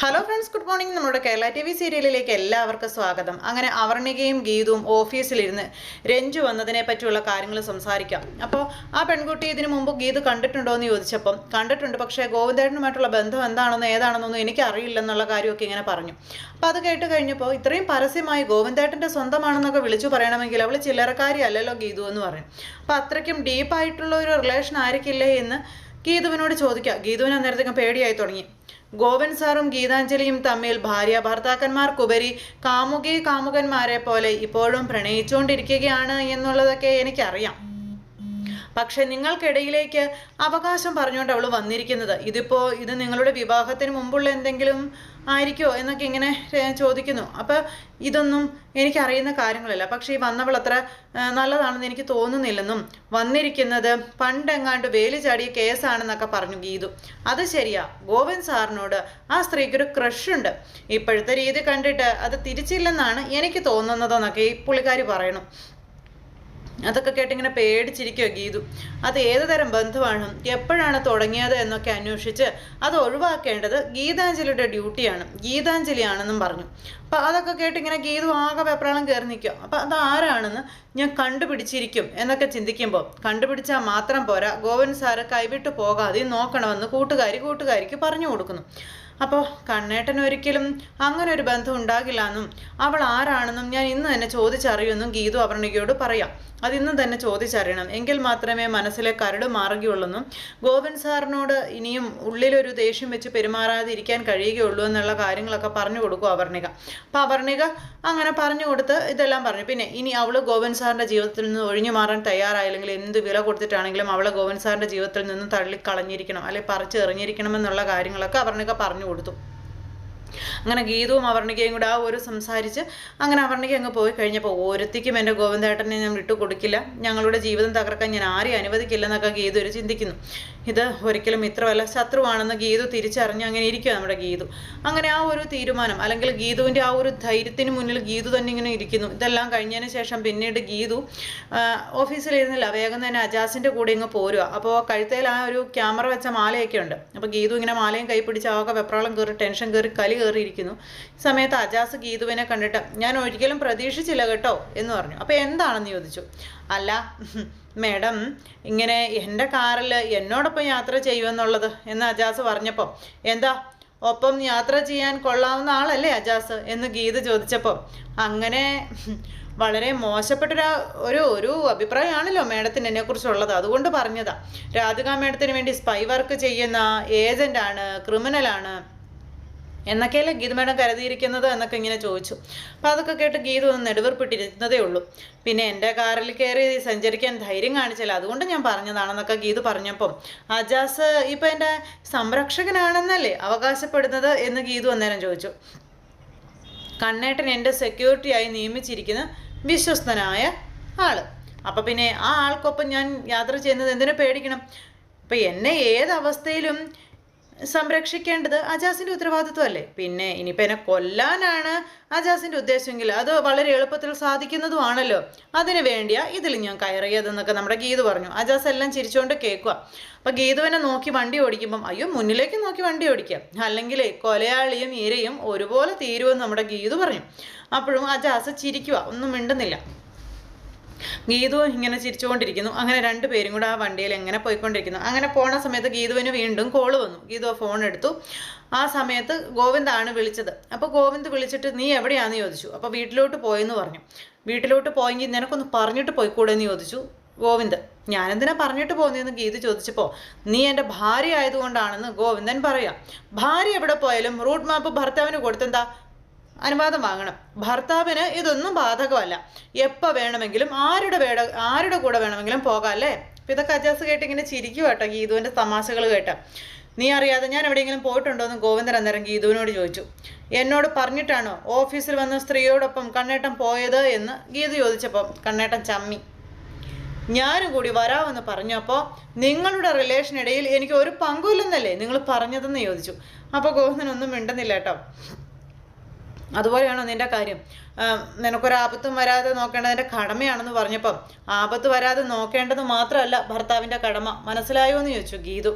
Hello friends good morning നമ്മുടെ Kerala T V സീരിയലിലേക്ക് എല്ലാവർക്കും സ്വാഗതം. അങ്ങനെ അവർണികയും ഗീതവും ഓഫീസിലിരുന്ന് രഞ്ജു വന്നതിനെ പറ്റിയുള്ള കാര്യങ്ങൾ സംസാരിക്കാം. അപ്പോൾ ആ പെൺകുട്ടി ഇതിനു മുമ്പ് ഗീത് കണ്ടിട്ടുണ്ടോ എന്ന് ചോദിച്ചപ്പം കണ്ടിട്ടുണ്ട്. പക്ഷേ ഗോവിന്ദേട്ടനുമായിട്ടുള്ള ബന്ധം എന്താണെന്നോ ഏതാണെന്നൊന്നും എനിക്കറിയില്ലെന്നുള്ള കാര്യമൊക്കെ ഇങ്ങനെ പറഞ്ഞു. അപ്പോൾ അത് കേട്ട് കഴിഞ്ഞപ്പോൾ ഇത്രയും പരസ്യമായി ഗോവിന്ദേട്ടന്റെ സ്വന്തമാണെന്നൊക്കെ വിളിച്ചു പറയണമെങ്കിൽ അവൾ ചില്ലറക്കാരി അല്ലല്ലോ ഗീതു എന്ന് പറയും. അപ്പോൾ അത്രയ്ക്കും ഡീപ്പായിട്ടുള്ള ഒരു റിലേഷൻ ആയിരിക്കില്ലേ എന്ന് ഗീതുവിനോട് ചോദിക്കുക ഗീതുവിന് അന്നേരത്തേക്കും പേടിയായി തുടങ്ങി. ഗോവൻ സാറും ഗീതാഞ്ജലിയും തമ്മിൽ ഭാര്യ ഭർത്താക്കന്മാർക്കുപരി കാമുകി കാമുകന്മാരെ പോലെ ഇപ്പോഴും പ്രണയിച്ചുകൊണ്ടിരിക്കുകയാണ് എന്നുള്ളതൊക്കെ എനിക്കറിയാം. പക്ഷെ നിങ്ങൾക്കിടയിലേക്ക് അവകാശം പറഞ്ഞുകൊണ്ട് അവൾ വന്നിരിക്കുന്നത്. ഇതിപ്പോൾ ഇത് നിങ്ങളുടെ വിവാഹത്തിന് മുമ്പുള്ള എന്തെങ്കിലും ആയിരിക്കോ എന്നൊക്കെ ഇങ്ങനെ ചോദിക്കുന്നു. അപ്പോൾ ഇതൊന്നും എനിക്കറിയുന്ന കാര്യങ്ങളല്ല. പക്ഷേ ഈ വന്നവൾ അത്ര നല്ലതാണെന്ന് എനിക്ക് തോന്നുന്നില്ലെന്നും വന്നിരിക്കുന്നത് പണ്ടെങ്ങാണ്ട് വേലി ചാടിയ കേസാണെന്നൊക്കെ പറഞ്ഞു ഗീതു. അത് ശരിയാ. ഗോവിന്ദ് സാറിനോട് ആ സ്ത്രീക്കൊരു ക്രഷുണ്ട്. ഇപ്പോഴത്തെ രീതി കണ്ടിട്ട് അത് തിരിച്ചില്ലെന്നാണ് എനിക്ക് തോന്നുന്നതെന്നൊക്കെ ഈ പുള്ളിക്കാരി പറയണു. അതൊക്കെ കേട്ടിങ്ങനെ പേടിച്ചിരിക്കുക ഗീതു. അത് ഏത് തരം ബന്ധമാണ്? എപ്പോഴാണ് തുടങ്ങിയത് എന്നൊക്കെ അന്വേഷിച്ച് അത് ഒഴിവാക്കേണ്ടത് ഗീതാഞ്ജലിയുടെ ഡ്യൂട്ടിയാണ്. ഗീതാഞ്ജലിയാണെന്നും പറഞ്ഞു. അപ്പം അതൊക്കെ കേട്ടിങ്ങനെ ഗീതു ആകെ വെപ്രാളം കയറി നിൽക്കുക അപ്പം അത് ആരാണെന്ന് ഞാൻ കണ്ടുപിടിച്ചിരിക്കും എന്നൊക്കെ ചിന്തിക്കുമ്പോൾ കണ്ടുപിടിച്ചാൽ മാത്രം പോരാ. ഗോവിന്ദ് സാറ് കൈവിട്ട് പോകാതെ നോക്കണമെന്ന് കൂട്ടുകാരി കൂട്ടുകാരിക്ക് പറഞ്ഞു കൊടുക്കുന്നു. അപ്പോൾ കണ്ണേട്ടൻ ഒരിക്കലും അങ്ങനെ ഒരു ബന്ധം ഉണ്ടാകില്ല എന്നും അവൾ ആരാണെന്നും ഞാൻ ഇന്ന് തന്നെ ചോദിച്ചറിയുമെന്നും ഗീതു അപർണികയോട് പറയാം. അതിന്ന് തന്നെ ചോദിച്ചറിയണം. എങ്കിൽ മാത്രമേ മനസ്സിലെ കരട് മാറുകയുള്ളെന്നും ഗോവിന്ദ് സാറിനോട് ഇനിയും ഉള്ളിലൊരു ദേഷ്യം വെച്ച് പെരുമാറാതെ ഇരിക്കാൻ കഴിയുകയുള്ളൂ എന്നുള്ള കാര്യങ്ങളൊക്കെ പറഞ്ഞു കൊടുക്കും അവർണിക അപ്പോൾ അവർണിക അങ്ങനെ പറഞ്ഞു കൊടുത്ത് ഇതെല്ലാം പറഞ്ഞു. പിന്നെ ഇനി അവൾ ഗോവിന്ദ് സാറിന്റെ ജീവിതത്തിൽ നിന്ന് ഒഴിഞ്ഞു മാറാൻ തയ്യാറായില്ലെങ്കിൽ എന്ത് വില കൊടുത്തിട്ടാണെങ്കിലും അവളെ ഗോവിന്ദ് സാറിന്റെ ജീവിതത്തിൽ നിന്ന് തള്ളിക്കളഞ്ഞിരിക്കണം അല്ലെങ്കിൽ പറിച്ചെറിഞ്ഞിരിക്കണം എന്നുള്ള കാര്യങ്ങളൊക്കെ അവർണിക പറഞ്ഞു കൊടുത്തു. അങ്ങനെ ഗീതവും അവർണികയും കൂടെ ആ ഒരു സംസാരിച്ച് അങ്ങനെ അവർണിക അങ്ങ് പോയി കഴിഞ്ഞപ്പോൾ ഓരത്തിക്കും എന്റെ ഗോവിന്ദേട്ടനെ ഞാൻ വിട്ടു കൊടുക്കില്ല. ഞങ്ങളുടെ ജീവിതം തകർക്കാൻ ഞാൻ ആരെയും അനുവദിക്കില്ലെന്നൊക്കെ ഗീത ഒരു ചിന്തിക്കുന്നു. ഇത് ഒരിക്കലും മിത്രമല്ല ശത്രുവാണെന്ന് ഗീതു തിരിച്ചറിഞ്ഞ് അങ്ങനെ ഇരിക്കുക നമ്മുടെ ഗീതു. അങ്ങനെ ആ ഒരു തീരുമാനം അല്ലെങ്കിൽ ഗീതുവിന്റെ ആ ഒരു ധൈര്യത്തിന് മുന്നിൽ ഗീതു തന്നെ ഇങ്ങനെ ഇരിക്കുന്നു. ഇതെല്ലാം കഴിഞ്ഞതിന് ശേഷം പിന്നീട് ഗീതു ഓഫീസിലിരുന്നില്ല. വേഗം തന്നെ അജാസിന്റെ കൂടെ ഇങ്ങ് പോരുക അപ്പോൾ കഴുത്തേൽ ആ ഒരു ക്യാമറ വെച്ച മാലയൊക്കെ ഉണ്ട്. അപ്പോൾ ഗീതു ഇങ്ങനെ മാലയും കൈ പിടിച്ച് ആകെ വെപ്രാളം കയറി ടെൻഷൻ കയറി കലി കയറിയിരിക്കുന്നു. സമയത്ത് അജാസ് ഗീതുവിനെ കണ്ടിട്ട് ഞാൻ ഒരിക്കലും പ്രതീക്ഷിച്ചില്ല കേട്ടോ എന്ന് പറഞ്ഞു. അപ്പോൾ എന്താണെന്ന് ചോദിച്ചു. അല്ല മേഡം ഇങ്ങനെ എന്റെ കാറിൽ എന്നോടൊപ്പം യാത്ര ചെയ്യുമെന്നുള്ളത് എന്ന് അജാസ് പറഞ്ഞപ്പോൾ എന്താ ഒപ്പം യാത്ര ചെയ്യാൻ കൊള്ളാവുന്ന ആളല്ലേ അജാസ്? എന്ന് ഗീത ചോദിച്ചപ്പോൾ അങ്ങനെ വളരെ മോശപ്പെട്ടൊരു ഒരു ഒരു അഭിപ്രായമാണല്ലോ മേഡത്തിന് എന്നെക്കുറിച്ചുള്ളത്. അതുകൊണ്ട് പറഞ്ഞതാ. രാധിക മേഡത്തിന് വേണ്ടി സ്പൈ വർക്ക് ചെയ്യുന്ന ഏജന്റാണ് ക്രിമിനലാണ് എന്നൊക്കെയല്ലേ ഗീത മേഡം കരുതിയിരിക്കുന്നത് എന്നൊക്കെ ഇങ്ങനെ ചോദിച്ചു. അപ്പോൾ അതൊക്കെ കേട്ട് ഗീത ഒന്ന് നെടുവർപ്പിട്ടിരുന്നതേ ഉള്ളൂ. പിന്നെ എന്റെ കാറിൽ കയറി സഞ്ചരിക്കാൻ ധൈര്യം കാണിച്ചില്ല. അതുകൊണ്ട് ഞാൻ പറഞ്ഞതാണെന്നൊക്കെ ഗീത് പറഞ്ഞപ്പം അജാസ് ഇപ്പം എന്റെ സംരക്ഷകനാണെന്നല്ലേ അവകാശപ്പെടുന്നത് എന്ന് ഗീതു അന്നേരം ചോദിച്ചു. കണ്ണേട്ടൻ എന്റെ സെക്യൂരിറ്റിയായി നിയമിച്ചിരിക്കുന്ന വിശ്വസ്തനായ ആൾ. അപ്പം പിന്നെ ആ ആൾക്കൊപ്പം ഞാൻ യാത്ര ചെയ്യുന്നത് എന്തിനു പേടിക്കണം? അപ്പം എന്നെ ഏതവസ്ഥയിലും സംരക്ഷിക്കേണ്ടത് അജാസിന്റെ ഉത്തരവാദിത്വമല്ലേ? പിന്നെ ഇനിയിപ്പോൾ എന്നെ കൊല്ലാനാണ് അജാസിന്റെ ഉദ്ദേശമെങ്കിൽ അത് വളരെ എളുപ്പത്തിൽ സാധിക്കുന്നതുമാണല്ലോ. അതിനു വേണ്ടിയാ ഇതിൽ ഞാൻ കയറിയതെന്നൊക്കെ നമ്മുടെ ഗീതു പറഞ്ഞു. അജാസ് എല്ലാം ചിരിച്ചുകൊണ്ട് കേൾക്കുക അപ്പം ഗീതുവിനെ നോക്കി വണ്ടി ഓടിക്കുമ്പം അയ്യോ മുന്നിലേക്ക് നോക്കി വണ്ടി ഓടിക്കുക അല്ലെങ്കിൽ കൊലയാളിയും ഇരയും ഒരുപോലെ തീരുമെന്ന് നമ്മുടെ ഗീതു പറഞ്ഞു. അപ്പോഴും അജാസ് ചിരിക്കുക ഒന്നും മിണ്ടുന്നില്ല. ഗീതു ഇങ്ങനെ ചിരിച്ചുകൊണ്ടിരിക്കുന്നു. അങ്ങനെ രണ്ടു പേരും കൂടെ ആ വണ്ടിയിൽ എങ്ങനെ പോയിക്കൊണ്ടിരിക്കുന്നു. അങ്ങനെ പോണ സമയത്ത് ഗീതുവിന് വീണ്ടും കോൾ വന്നു. ഗീതു ഫോൺ എടുത്തു. ആ സമയത്ത് ഗോവിന്ദാണ് വിളിച്ചത്. അപ്പോൾ ഗോവിന്ദ് വിളിച്ചിട്ട് നീ എവിടെയാണെന്ന് ചോദിച്ചു. അപ്പോൾ വീട്ടിലോട്ട് പോയെന്ന് പറഞ്ഞു. വീട്ടിലോട്ട് പോയെങ്കിൽ നിനക്കൊന്ന് പറഞ്ഞിട്ട് പോയിക്കൂടെ എന്ന് ചോദിച്ചു ഗോവിന്ദ്. ഞാനെന്തിനാ പറഞ്ഞിട്ട് പോകുന്നതെന്ന് ഗീത ചോദിച്ചപ്പോൾ നീ എന്റെ ഭാര്യ ആയതുകൊണ്ടാണെന്ന് ഗോവിന്ദൻ പറയാം. ഭാര്യ എവിടെ പോയാലും റൂട്ട് മാപ്പ് ഭർത്താവിന് കൊടുത്തെന്താ? അനുവാദം വാങ്ങണം. ഭർത്താവിന് ഇതൊന്നും ബാധകമല്ല. എപ്പോൾ വേണമെങ്കിലും ആരുടെ വേട ആരുടെ കൂടെ വേണമെങ്കിലും പോകാം അല്ലേ അപ്പം ഇതൊക്കെ അജാസ് കേട്ട് ഇങ്ങനെ ചിരിക്കും കേട്ടോ ഗീതുവിന്റെ തമാശകൾ കേട്ട. നീ അറിയാതെ ഞാൻ എവിടെയെങ്കിലും പോയിട്ടുണ്ടോ എന്ന് ഗോവിന്ദൻ അന്നേരം ഗീതുവിനോട് ചോദിച്ചു. എന്നോട് പറഞ്ഞിട്ടാണോ ഓഫീസിൽ വന്ന സ്ത്രീയോടൊപ്പം കണ്ണേട്ടൻ പോയത് എന്ന് ഗീതു ചോദിച്ചപ്പം കണ്ണേട്ടൻ ചമ്മി. ഞാനും കൂടി വരാമെന്ന് പറഞ്ഞപ്പോൾ നിങ്ങളുടെ റിലേഷനിടയിൽ എനിക്ക് ഒരു പങ്കുമില്ലെന്നല്ലേ നിങ്ങൾ പറഞ്ഞതെന്ന് ചോദിച്ചു. അപ്പോൾ ഗോവിന്ദൻ ഒന്നും മിണ്ടുന്നില്ല കേട്ടോ. അതുപോലെയാണോ നിന്റെ കാര്യം? നിനക്കൊരാപത്തും വരാതെ നോക്കേണ്ടത് എന്റെ കടമയാണെന്ന് പറഞ്ഞപ്പം ആപത്ത് വരാതെ നോക്കേണ്ടത് മാത്രമല്ല ഭർത്താവിന്റെ കടമ. മനസ്സിലായോ എന്ന് ചോദിച്ചു ഗീതു.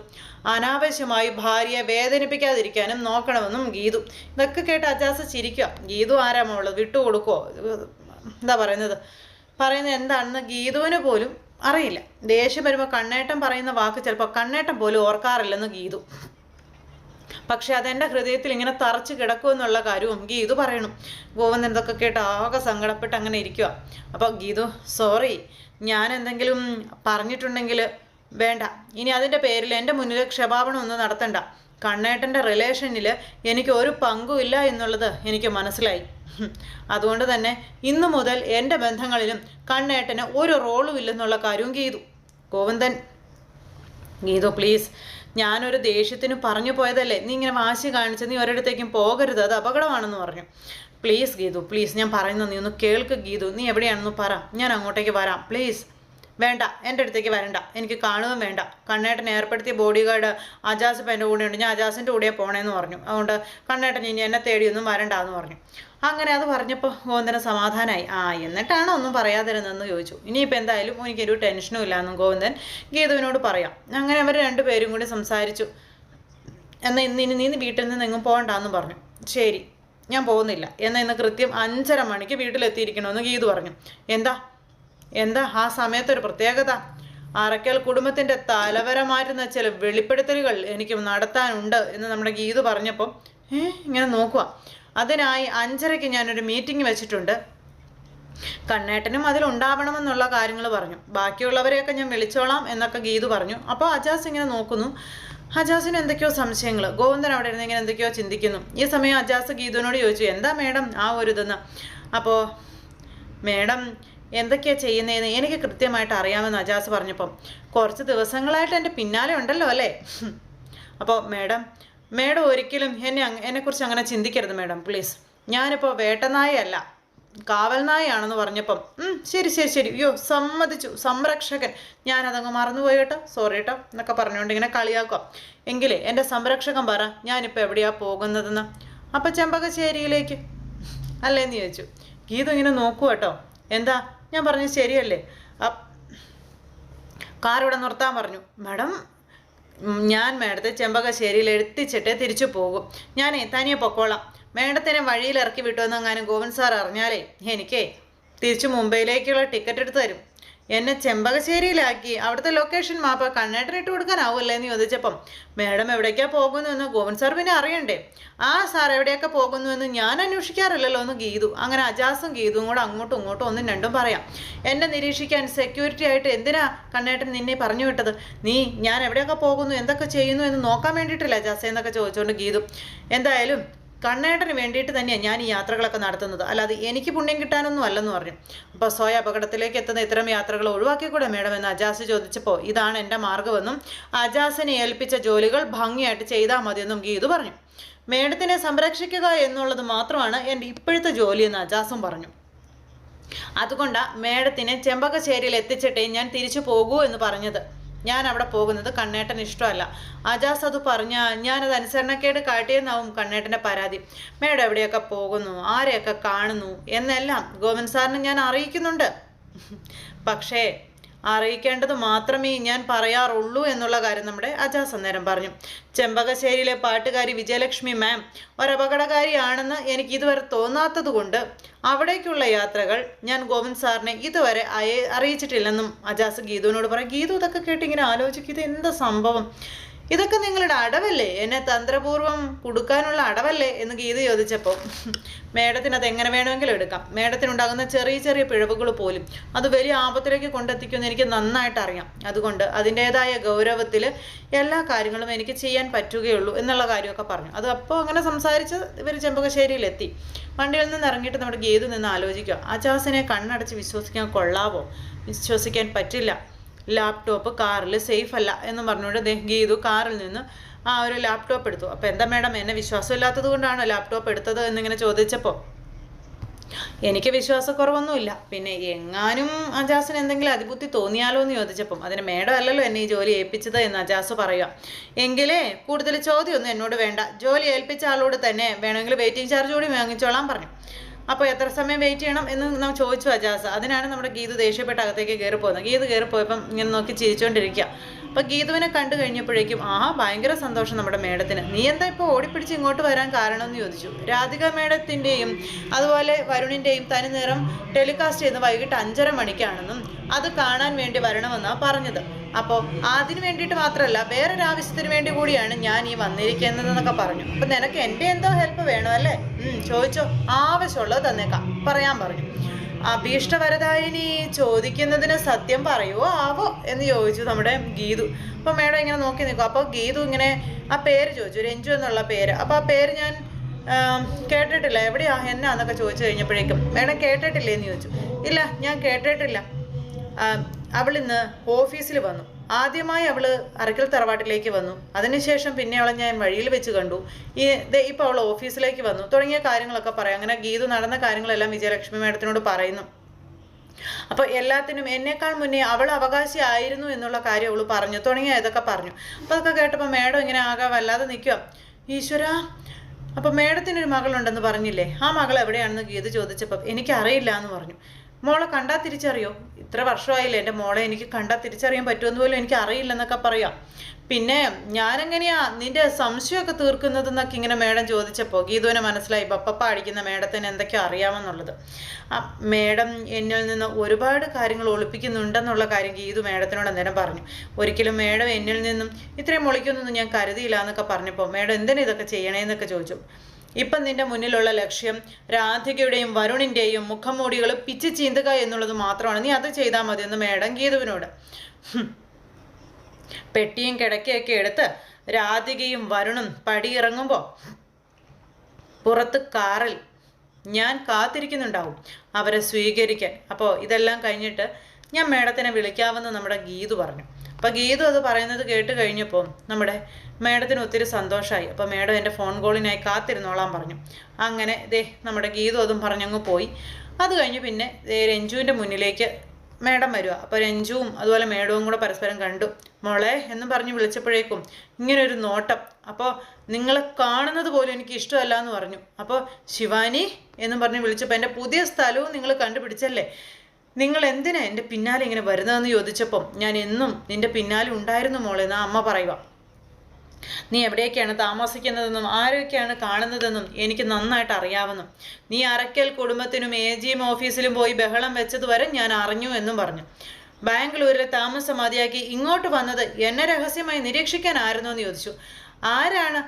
അനാവശ്യമായി ഭാര്യയെ വേദനിപ്പിക്കാതിരിക്കാനും നോക്കണമെന്നും ഗീതു. ഇതൊക്കെ കേട്ട് അജാസ് ചിരിക്കുക ഗീതു ആരാമുള്ളത് മോൾ? വിട്ടുകൊടുക്കുമോ എന്താ പറയുന്നത്? പറയുന്നത് എന്താണെന്ന് ഗീതുവിന് പോലും അറിയില്ല. ദേഷ്യം വരുമ്പോൾ കണ്ണേട്ടം പറയുന്ന വാക്ക് ചിലപ്പോൾ കണ്ണേട്ടം പോലും ഓർക്കാറില്ലെന്ന് ഗീതു. പക്ഷെ അതെന്റെ ഹൃദയത്തിൽ ഇങ്ങനെ തറച്ച് കിടക്കുമെന്നുള്ള കാര്യവും ഗീതു പറയണം. ഗോവന്ദൻ എന്തൊക്കെ കേട്ട് ആകെ സങ്കടപ്പെട്ട് അങ്ങനെ ഇരിക്കുക അപ്പോൾ ഗീതു സോറി ഞാൻ എന്തെങ്കിലും പറഞ്ഞിട്ടുണ്ടെങ്കിൽ വേണ്ട. ഇനി അതിന്റെ പേരിൽ എന്റെ മുന്നിൽ ക്ഷമാപണം ഒന്നും നടത്തണ്ട. കണ്ണേട്ടന്റെ റിലേഷനിൽ എനിക്ക് ഒരു പങ്കുമില്ല എന്നുള്ളത് എനിക്ക് മനസ്സിലായി. അതുകൊണ്ട് തന്നെ ഇന്നു മുതൽ എന്റെ ബന്ധങ്ങളിലും കണ്ണേട്ടന് ഒരു റോളും ഇല്ലെന്നുള്ള കാര്യവും ഗീതു. ഗോവിന്ദൻ ഗീതു പ്ലീസ് ഞാനൊരു ദേഷ്യത്തിന് പറഞ്ഞു പോയതല്ലേ? നീ ഇങ്ങനെ വാശി കാണിച്ച് നീ ഒരിടത്തേക്കും പോകരുത് അത് അപകടമാണെന്ന് പറഞ്ഞു. പ്ലീസ് ഗീതു പ്ലീസ് ഞാൻ പറയുന്നു നീ ഒന്ന് കേൾക്ക് ഗീതു നീ എവിടെയാണെന്ന് പറ ഞാൻ അങ്ങോട്ടേക്ക് വരാം പ്ലീസ് വേണ്ട എന്റെ അടുത്തേക്ക് വരണ്ട എനിക്ക് കാണുകയും വേണ്ട. കണ്ണേട്ടൻ ഏർപ്പെടുത്തിയ ബോഡി ഗാർഡ് അജാസ് എന്റെ കൂടെയുണ്ട് ഞാൻ അജാസിന്റെ കൂടെ പോണേന്ന് പറഞ്ഞു. അതുകൊണ്ട് കണ്ണേട്ടൻ ഇനി എന്നെ തേടിയൊന്നും വരണ്ട എന്ന് പറഞ്ഞു. അങ്ങനെ അത് പറഞ്ഞപ്പോൾ ഗോവിന്ദന സമാധാനമായി ആ എന്നിട്ടാണോ ഒന്നും പറയാതിരുന്നതെന്ന് ചോദിച്ചു. ഇനിയിപ്പോൾ എന്തായാലും എനിക്കൊരു ടെൻഷനും ഇല്ലാന്നും ഗോവിന്ദൻ ഗീതുവിനോട് പറയാം. അങ്ങനെ അവർ രണ്ടുപേരും കൂടി സംസാരിച്ചു. എന്നാൽ ഇന്ന് ഇനി നീ വീട്ടിൽ നിന്ന് എങ്ങും പോകണ്ടെന്നും പറഞ്ഞു. ശരി ഞാൻ പോകുന്നില്ല. എന്നാൽ ഇന്ന് കൃത്യം അഞ്ചര മണിക്ക് വീട്ടിലെത്തിയിരിക്കണമെന്ന് ഗീതു പറഞ്ഞു. എന്താ? എന്താ? ആ സമയത്തൊരു പ്രത്യേകത. അറക്കൽ കുടുംബത്തിന്റെ തലവരമായിരുന്ന ചില വെളിപ്പെടുത്തലുകൾ എനിക്ക് നടത്താനുണ്ട് എന്ന് നമ്മുടെ ഗീതു പറഞ്ഞപ്പോൾ ഏ ഇങ്ങനെ നോക്കുക അതിനായി അഞ്ചരയ്ക്ക് ഞാനൊരു മീറ്റിംഗ് വെച്ചിട്ടുണ്ട്. കണ്ണേട്ടനും അതിലുണ്ടാവണമെന്നുള്ള കാര്യങ്ങൾ പറഞ്ഞു. ബാക്കിയുള്ളവരെയൊക്കെ ഞാൻ വിളിച്ചോളാം എന്നൊക്കെ ഗീതു പറഞ്ഞു. അപ്പോൾ അജാസ് ഇങ്ങനെ നോക്കുന്നു. അജാസിന് എന്തൊക്കെയോ സംശയങ്ങൾ. ഗോവിന്ദൻ അവിടെ ഇരുന്ന് ഇങ്ങനെ എന്തൊക്കെയോ ചിന്തിക്കുന്നു. ഈ സമയം അജാസ് ഗീതുവിനോട് ചോദിച്ചു എന്താ മേഡം ആ ഒരു ഇതെന്ന്? അപ്പോൾ മേഡം എന്തൊക്കെയാണ് ചെയ്യുന്നതെന്ന് എനിക്ക് കൃത്യമായിട്ട് അറിയാമെന്ന് അജാസ് പറഞ്ഞപ്പം. കുറച്ച് ദിവസങ്ങളായിട്ട് എന്റെ പിന്നാലെ ഉണ്ടല്ലോ അല്ലേ? അപ്പോൾ മേഡം മേഡം ഒരിക്കലും എന്നെ എന്നെക്കുറിച്ച് അങ്ങനെ ചിന്തിക്കരുത് മേഡം പ്ലീസ് ഞാനിപ്പോൾ വേട്ടനായല്ല കാവൽ നായാണെന്ന് പറഞ്ഞപ്പം ശരി ശരി ശരി. അയ്യോ സമ്മതിച്ചു. സംരക്ഷകൻ. ഞാനതങ്ങ് മറന്നുപോയി കേട്ടോ. സോറി കേട്ടോ എന്നൊക്കെ പറഞ്ഞുകൊണ്ട് ഇങ്ങനെ കളിയാക്കുക എങ്കിലേ എന്റെ സംരക്ഷകൻ പറ ഞാനിപ്പോൾ എവിടെയാ പോകുന്നതെന്ന്. അപ്പം ചെമ്പകശ്ശേരിയിലേക്ക്. അല്ലേന്ന് ചോദിച്ചു. ഗീത ഇങ്ങനെ നോക്കൂ കേട്ടോ. എന്താ? ഞാൻ പറഞ്ഞു ശരിയല്ലേ? കാർ ഇവിടെ നിർത്താൻ പറഞ്ഞു. മാഡം ഞാൻ മേടത്തെ ചെമ്പകശ്ശേരിയിൽ എത്തിച്ചിട്ട് തിരിച്ചു പോകും. ഞാൻ തനിയെ പൊക്കോളാം. മേഡത്തിനെ വഴിയിൽ ഇറക്കി വിട്ടുവെന്നെങ്ങാനും ഗോവിന്ദ് സാർ അറിഞ്ഞാലേ എനിക്കേ തിരിച്ചു മുംബൈയിലേക്കുള്ള ടിക്കറ്റ് എടുത്ത് തരും. എന്നെ ചെമ്പകശ്ശേരിയിലാക്കി. അവിടുത്തെ ലൊക്കേഷൻ മാപ്പ് കണ്ണേട്ടൻ ഇട്ട് കൊടുക്കാനാവുമല്ലേ എന്ന് ചോദിച്ചപ്പം മാഡം എവിടേക്കാണ് പോകുന്നുവെന്ന് ഗോവൻ സാർ പിന്നെ അറിയണ്ടേ? ആ സാർ എവിടെയൊക്കെ പോകുന്നുവെന്ന് ഞാൻ അന്വേഷിക്കാറില്ലല്ലോ എന്ന് ഗീതു. അങ്ങനെ അജാസും ഗീതുവും കൂടെ അങ്ങോട്ടും ഇങ്ങോട്ടും ഒന്നും രണ്ടും പറയാം. എന്നെ നിരീക്ഷിക്കാൻ സെക്യൂരിറ്റി ആയിട്ട് എന്തിനാ കണ്ണേട്ടൻ നിന്നെ പറഞ്ഞു വിട്ടത്? നീ ഞാൻ എവിടെയൊക്കെ പോകുന്നു എന്തൊക്കെ ചെയ്യുന്നു എന്ന് നോക്കാൻ വേണ്ടിയിട്ടില്ല അജാസ് എന്നൊക്കെ ചോദിച്ചുകൊണ്ട് ഗീതു. എന്തായാലും കണ്ണേട്ടന് വേണ്ടിയിട്ട് തന്നെയാണ് ഞാൻ ഈ യാത്രകളൊക്കെ നടത്തുന്നത്. അല്ലാതെ എനിക്ക് പുണ്യം കിട്ടാനൊന്നും അല്ലെന്ന് പറഞ്ഞു. അപ്പോൾ സ്വയ അപകടത്തിലേക്ക് എത്തുന്ന ഇത്തരം യാത്രകൾ ഒഴിവാക്കിക്കൂടെ മേഡം എന്ന് അജാസ് ചോദിച്ചപ്പോൾ ഇതാണ് എന്റെ മാർഗമെന്നും അജാസിനെ ഏൽപ്പിച്ച ജോലികൾ ഭംഗിയായിട്ട് ചെയ്താൽ മതിയെന്നും ഗീതു പറഞ്ഞു. മേഡത്തിനെ സംരക്ഷിക്കുക എന്നുള്ളത് മാത്രമാണ് എന്റെ ഇപ്പോഴത്തെ ജോലിയെന്ന് അജാസും പറഞ്ഞു. അതുകൊണ്ടാണ് മേഡത്തിനെ ചെമ്പകശ്ശേരിയിൽ എത്തിച്ചിട്ടേ ഞാൻ തിരിച്ചു പോകൂ എന്ന് പറഞ്ഞത്. ഞാൻ അവിടെ പോകുന്നത് കണ്ണേട്ടൻ ഇഷ്ടമല്ല. അജാസ് അത് പറഞ്ഞ ഞാനത് അനുസരണക്കേട് കാട്ടിയെന്നാവും കണ്ണേട്ടന്റെ പരാതി. മേഡം എവിടെയൊക്കെ പോകുന്നു? ആരെയൊക്കെ കാണുന്നു? എന്നെല്ലാം ഗോവിന്ദ് സാറിന് ഞാൻ അറിയിക്കുന്നുണ്ട്. പക്ഷേ അറിയിക്കേണ്ടത് മാത്രമേ ഞാൻ പറയാറുള്ളൂ എന്നുള്ള കാര്യം നമ്മുടെ അജാസ് അന്നേരം പറഞ്ഞു. ചെമ്പകശ്ശേരിയിലെ പാട്ടുകാരി വിജയലക്ഷ്മി മാം ഒരപകടകാരിയാണെന്ന് എനിക്ക് ഇതുവരെ തോന്നാത്തത് കൊണ്ട് അവിടേക്കുള്ള യാത്രകൾ ഞാൻ ഗോവിന്ദ് സാറിനെ ഇതുവരെ അറിയിച്ചിട്ടില്ലെന്നും അജാസ് ഗീതുവിനോട് പറയും. ഗീതു ഇതൊക്കെ കേട്ട് ഇങ്ങനെ ആലോചിക്കും. ഇത് എന്താ സംഭവം? ഇതൊക്കെ നിങ്ങളുടെ അടവല്ലേ? എന്നെ തന്ത്രപൂർവം കൊടുക്കാനുള്ള അടവല്ലേ? എന്ന് ഗീത ചോദിച്ചപ്പോൾ മേഡത്തിന് അത് എങ്ങനെ വേണമെങ്കിലും എടുക്കാം. മേഡത്തിനുണ്ടാകുന്ന ചെറിയ ചെറിയ പിഴവുകൾ പോലും അത് വലിയ ആപത്തിലേക്ക് കൊണ്ടെത്തിക്കുമെന്ന് എനിക്ക് നന്നായിട്ട് അറിയാം. അതുകൊണ്ട് അതിന്റെതായ ഗൗരവത്തിൽ എല്ലാ കാര്യങ്ങളും എനിക്ക് ചെയ്യാൻ പറ്റുകയുള്ളൂ എന്നുള്ള കാര്യമൊക്കെ പറഞ്ഞു. അത് അപ്പോൾ അങ്ങനെ സംസാരിച്ച് ഇവർ ചെമ്പകശ്ശേരിയിലെത്തി. വണ്ടിയിൽ നിന്ന് ഇറങ്ങിയിട്ട് നമ്മുടെ ഗീതു നിന്ന് ആലോചിക്കുക. ആ ചാസിനെ കണ്ണടച്ച് വിശ്വസിക്കാൻ കൊള്ളാവോ? വിശ്വസിക്കാൻ പറ്റില്ല. ലാപ്ടോപ്പ് കാറിൽ സേഫ് അല്ല എന്ന് പറഞ്ഞുകൊണ്ട് ഗീതു കാറിൽ നിന്ന് ആ ഒരു ലാപ്ടോപ്പ് എടുത്തു. അപ്പോൾ എന്താ മേഡം എന്നെ വിശ്വാസമില്ലാത്തത് കൊണ്ടാണോ ലാപ്ടോപ്പ് എടുത്തത് എന്നിങ്ങനെ ചോദിച്ചപ്പോൾ എനിക്ക് വിശ്വാസക്കുറവൊന്നുമില്ല. പിന്നെ എങ്ങാനും അജാസിന് എന്തെങ്കിലും അതിബുദ്ധി തോന്നിയാലോ എന്ന് ചോദിച്ചപ്പം അതിന് മേഡം അല്ലല്ലോ എന്നെ ഈ ജോലി ഏൽപ്പിച്ചത് എന്ന് അജാസ് പറയുക. എങ്കിലേ കൂടുതൽ ചോദ്യമൊന്നും എന്നോട് വേണ്ട. ജോലി ഏൽപ്പിച്ച ആളോട് തന്നെ വേണമെങ്കിൽ വെയിറ്റിംഗ് ചാർജ് കൂടി വാങ്ങിച്ചോളാം പറഞ്ഞു. അപ്പോൾ എത്ര സമയം വെയിറ്റ് ചെയ്യണം എന്ന് നാം ചോദിച്ചു അജാസ്. അതിനാണ് നമ്മുടെ ഗീതു ദേഷ്യപ്പെട്ട് അകത്തേക്ക് കയറി പോകുന്നത്. ഗീതു കയറി പോയപ്പം ഇങ്ങനെ നോക്കി ചിരിച്ചുകൊണ്ടിരിക്കുക അപ്പോൾ ഗീതുവിനെ കണ്ടു കഴിഞ്ഞപ്പോഴേക്കും ആ ഭയങ്കര സന്തോഷം നമ്മുടെ മേഡത്തിന്. നീ എന്താ ഇപ്പോൾ ഓടിപ്പിടിച്ച് ഇങ്ങോട്ട് വരാൻ കാരണം എന്ന് ചോദിച്ചു. രാധിക മേഡത്തിന്റെയും അതുപോലെ വരുണിന്റെയും തനി നിറം ടെലികാസ്റ്റ് ചെയ്യുന്ന വൈകിട്ട് അഞ്ചര മണിക്കാണെന്നും അത് കാണാൻ വേണ്ടി വരണമെന്നാണ് പറഞ്ഞത്. അപ്പോൾ അതിന് വേണ്ടിയിട്ട് മാത്രമല്ല വേറൊരു ആവശ്യത്തിന് വേണ്ടി കൂടിയാണ് ഞാൻ ഈ വന്നിരിക്കുന്നത് എന്നൊക്കെ പറഞ്ഞു. അപ്പം നിനക്ക് എന്റെ എന്തോ ഹെൽപ്പ് വേണോ അല്ലേ ചോദിച്ചോ. ആവശ്യമുള്ളത് തന്നേക്കാം. പറയാൻ പറഞ്ഞു. അഭീഷ്ടവരദായിനി ചോദിക്കുന്നതിന് സത്യം പറയുമോ ആവോ എന്ന് ചോദിച്ചു നമ്മുടെ ഗീതു. അപ്പോൾ മേഡം ഇങ്ങനെ നോക്കി നിൽക്കും. അപ്പോൾ ഗീതു ഇങ്ങനെ ആ പേര് ചോദിച്ചു രഞ്ജു എന്നുള്ള പേര്. അപ്പോൾ ആ പേര് ഞാൻ കേട്ടിട്ടില്ല. എവിടെയാ? എന്നാന്നൊക്കെ ചോദിച്ചു കഴിഞ്ഞപ്പോഴേക്കും മേഡം കേട്ടിട്ടില്ലേ എന്ന് ചോദിച്ചു. ഇല്ല ഞാൻ കേട്ടിട്ടില്ല. അവൾ ഇന്ന് ഓഫീസിൽ വന്നു. ആദ്യമായി അവൾ അറക്കൽ തറവാട്ടിലേക്ക് വന്നു. അതിനുശേഷം പിന്നെ അവളെ ഞാൻ വഴിയിൽ വെച്ച് കണ്ടു. ഈ ഇപ്പോൾ അവൾ ഓഫീസിലേക്ക് വന്നു. തുടങ്ങിയ കാര്യങ്ങളൊക്കെ പറയാം. അങ്ങനെ ഗീതു നടന്ന കാര്യങ്ങളെല്ലാം വിജയലക്ഷ്മി മേഡത്തിനോട് പറയുന്നു. അപ്പോൾ എല്ലാത്തിനും എന്നേക്കാൾ മുന്നേ അവൾ അവകാശി ആയിരുന്നു എന്നുള്ള കാര്യം അവൾ പറഞ്ഞു. തുടങ്ങിയ ഇതൊക്കെ പറഞ്ഞു. അപ്പോൾ അതൊക്കെ കേട്ടപ്പോൾ മേഡം ഇങ്ങനെ ആകെ വല്ലാതെ നിൽക്കുക ഈശ്വര അപ്പോൾ മേഡത്തിനൊരു മകളുണ്ടെന്ന് പറഞ്ഞില്ലേ? ആ മകൾ എവിടെയാണെന്ന് ഗീത ചോദിച്ചപ്പോൾ എനിക്കറിയില്ല എന്ന് പറഞ്ഞു. മോളെ കണ്ടാൽ തിരിച്ചറിയോ? ഇത്ര വർഷമായില്ലേ എന്റെ മോളെ എനിക്ക് കണ്ടാൽ തിരിച്ചറിയാൻ പറ്റുമെന്ന് പോലും എനിക്ക് അറിയില്ലെന്നൊക്കെ പറയാം. പിന്നെ ഞാനെങ്ങനെയാ നിന്റെ സംശയമൊക്കെ തീർക്കുന്നതെന്നൊക്കെ ഇങ്ങനെ മേഡം ചോദിച്ചപ്പോൾ ഗീതുവിനെ മനസ്സിലായി. പപ്പപ്പ അടിക്കുന്ന മേഡത്തിന് എന്തൊക്കെയോ അറിയാമെന്നുള്ളത്. ആ മേഡം എന്നിൽ നിന്ന് ഒരുപാട് കാര്യങ്ങൾ ഒളിപ്പിക്കുന്നുണ്ടെന്നുള്ള കാര്യം ഗീതു മേഡത്തിനോട് അന്നേരം പറഞ്ഞു. ഒരിക്കലും മേഡം എന്നിൽ നിന്നും ഇത്രയും ഒളിക്കുന്നൊന്നും ഞാൻ കരുതിയില്ല എന്നൊക്കെ പറഞ്ഞപ്പോൾ മേഡം എന്തിനാ ഇതൊക്കെ ചെയ്യണേന്നൊക്കെ ചോദിച്ചു. ഇപ്പം നിന്റെ മുന്നിലുള്ള ലക്ഷ്യം രാധികയുടെയും വരുണിന്റെയും മുഖംമൂടികൾ പിച്ച് ചീന്തുക എന്നുള്ളത് മാത്രമാണ്. നീ അത് ചെയ്താൽ മതി എന്ന് മേഡം ഗീതുവിനോട്. പെട്ടിയും കിടക്കയൊക്കെ എടുത്ത് രാധികയും വരുണും പടിയിറങ്ങുമ്പോൾ പുറത്ത് കാറിൽ ഞാൻ കാത്തിരിക്കുന്നുണ്ടാവും അവരെ സ്വീകരിക്കാൻ. അപ്പോൾ ഇതെല്ലാം കഴിഞ്ഞിട്ട് ഞാൻ മേഡത്തിനെ വിളിക്കാമെന്ന് നമ്മുടെ ഗീതു പറഞ്ഞു. അപ്പോൾ ഗീതു അത് പറയുന്നത് കേട്ട് കഴിഞ്ഞപ്പോൾ നമ്മുടെ മേഡത്തിന് ഒത്തിരി സന്തോഷമായി അപ്പോൾ മേഡം എന്റെ ഫോൺ കോളിനായി കാത്തിരുന്നോളാൻ പറഞ്ഞു. അങ്ങനെ ദേ നമ്മുടെ ഗീതു അതും പറഞ്ഞങ്ങ് പോയി. അത് കഴിഞ്ഞ് പിന്നെ രഞ്ജുവിന്റെ മുന്നിലേക്ക് മേഡം വരിക അപ്പോൾ രഞ്ജുവും അതുപോലെ മേഡവും കൂടെ പരസ്പരം കണ്ടു. മോളെ എന്ന് പറഞ്ഞ് വിളിച്ചപ്പോഴേക്കും ഇങ്ങനെ ഒരു നോട്ടം. അപ്പോൾ നിങ്ങളെ കാണുന്നത് പോലും എനിക്ക് ഇഷ്ടമല്ല എന്ന് പറഞ്ഞു. അപ്പോൾ ശിവാനി എന്നും പറഞ്ഞ് വിളിച്ചപ്പോൾ എന്റെ പുതിയ സ്ഥലവും നിങ്ങൾ കണ്ടുപിടിച്ചല്ലേ? നിങ്ങൾ എന്തിനാ എന്റെ പിന്നാലെ ഇങ്ങനെ വരുന്നതെന്ന് ചോദിച്ചപ്പം ഞാൻ എന്നും നിന്റെ പിന്നാലെ ഉണ്ടായിരുന്നു മോളെ എന്നാ അമ്മ പറയുക. നീ എവിടെയൊക്കെയാണ് താമസിക്കുന്നതെന്നും ആരൊക്കെയാണ് കാണുന്നതെന്നും എനിക്ക് നന്നായിട്ട് അറിയാവുന്നു. നീ അറക്കൽ കുടുംബത്തിനും എ ജി എം ഓഫീസിലും പോയി ബഹളം വെച്ചതുവരെ ഞാൻ അറിഞ്ഞു എന്നും പറഞ്ഞു. ബാംഗ്ലൂരിലെ താമസം മതിയാക്കി ഇങ്ങോട്ട് വന്നത് എന്നെ രഹസ്യമായി നിരീക്ഷിക്കാനായിരുന്നു എന്ന് ചോദിച്ചു. ആരാണ്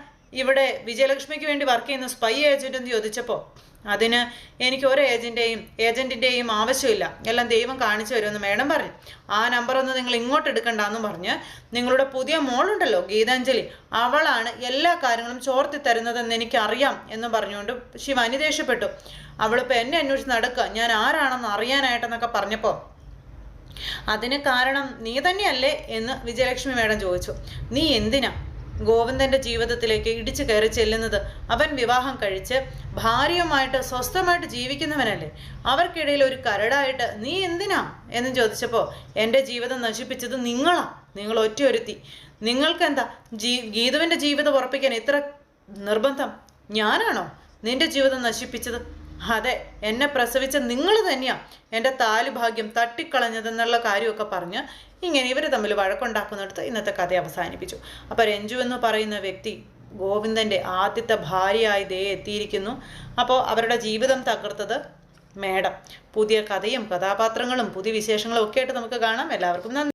ഇവിടെ വിജയലക്ഷ്മിക്ക് വേണ്ടി വർക്ക് ചെയ്യുന്ന സ്പൈ ഏജന്റ് എന്ന് ചോദിച്ചപ്പോൾ അതിന് എനിക്ക് ഒരു ഏജന്റേയും ഏജന്റിന്റെയും ആവശ്യമില്ല. എല്ലാം ദൈവം കാണിച്ചു വരുമെന്ന് മേഡം പറഞ്ഞു. ആ നമ്പർ ഒന്ന് നിങ്ങൾ ഇങ്ങോട്ട് എടുക്കണ്ടെന്ന് പറഞ്ഞ് നിങ്ങളുടെ പുതിയ മോളുണ്ടല്ലോ ഗീതാഞ്ജലി. അവളാണ് എല്ലാ കാര്യങ്ങളും ചോർത്തി തരുന്നതെന്ന് എനിക്കറിയാം എന്ന് പറഞ്ഞുകൊണ്ട് ശിവാനി ദേഷ്യപ്പെട്ടു അവളിപ്പോൾ എന്നെ അന്വേഷിച്ച് നടക്കുക. ഞാൻ ആരാണെന്ന് അറിയാനായിട്ടെന്നൊക്കെ പറഞ്ഞപ്പോൾ അതിന് കാരണം നീ തന്നെയല്ലേ എന്ന് വിജയലക്ഷ്മി മേഡം ചോദിച്ചു. നീ എന്തിനാ ഗോവിന്ദന്റെ ജീവിതത്തിലേക്ക് ഇടിച്ചു കയറി ചെല്ലുന്നത്. അവൻ വിവാഹം കഴിച്ച് ഭാര്യയുമായിട്ട് സ്വസ്ഥമായിട്ട് ജീവിക്കുന്നവനല്ലേ? അവർക്കിടയിൽ ഒരു കരടായിട്ട് നീ എന്തിനാ? എന്ന് ചോദിച്ചപ്പോൾ എന്റെ ജീവിതം നശിപ്പിച്ചത് നിങ്ങളാ. നിങ്ങൾ ഒറ്റയൊരുത്തി. നിങ്ങൾക്കെന്താ? ജീ ഗീതുവിന്റെ ജീവിതം ഉറപ്പിക്കാൻ ഇത്ര നിർബന്ധം? ഞാനാണോ നിന്റെ ജീവിതം നശിപ്പിച്ചത്? അതെ എന്നെ പ്രസവിച്ച നിങ്ങൾ തന്നെയാ എന്റെ താലുഭാഗ്യം തട്ടിക്കളഞ്ഞതെന്നുള്ള കാര്യമൊക്കെ പറഞ്ഞ് ഇങ്ങനെ ഇവർ തമ്മിൽ വഴക്കുണ്ടാക്കുന്നിടത്ത് ഇന്നത്തെ കഥ അവസാനിപ്പിച്ചു. അപ്പോൾ രഞ്ജു എന്ന് പറയുന്ന വ്യക്തി ഗോവിന്ദന്റെ ആദ്യത്തെ ഭാര്യയായി ദേ എത്തിയിരിക്കുന്നു. അപ്പോൾ അവരുടെ ജീവിതം തകർത്തത് മേഡം. പുതിയ കഥയും കഥാപാത്രങ്ങളും പുതിയ വിശേഷങ്ങളും ഒക്കെ ആയിട്ട് നമുക്ക് കാണാം. എല്ലാവർക്കും നന്ദി.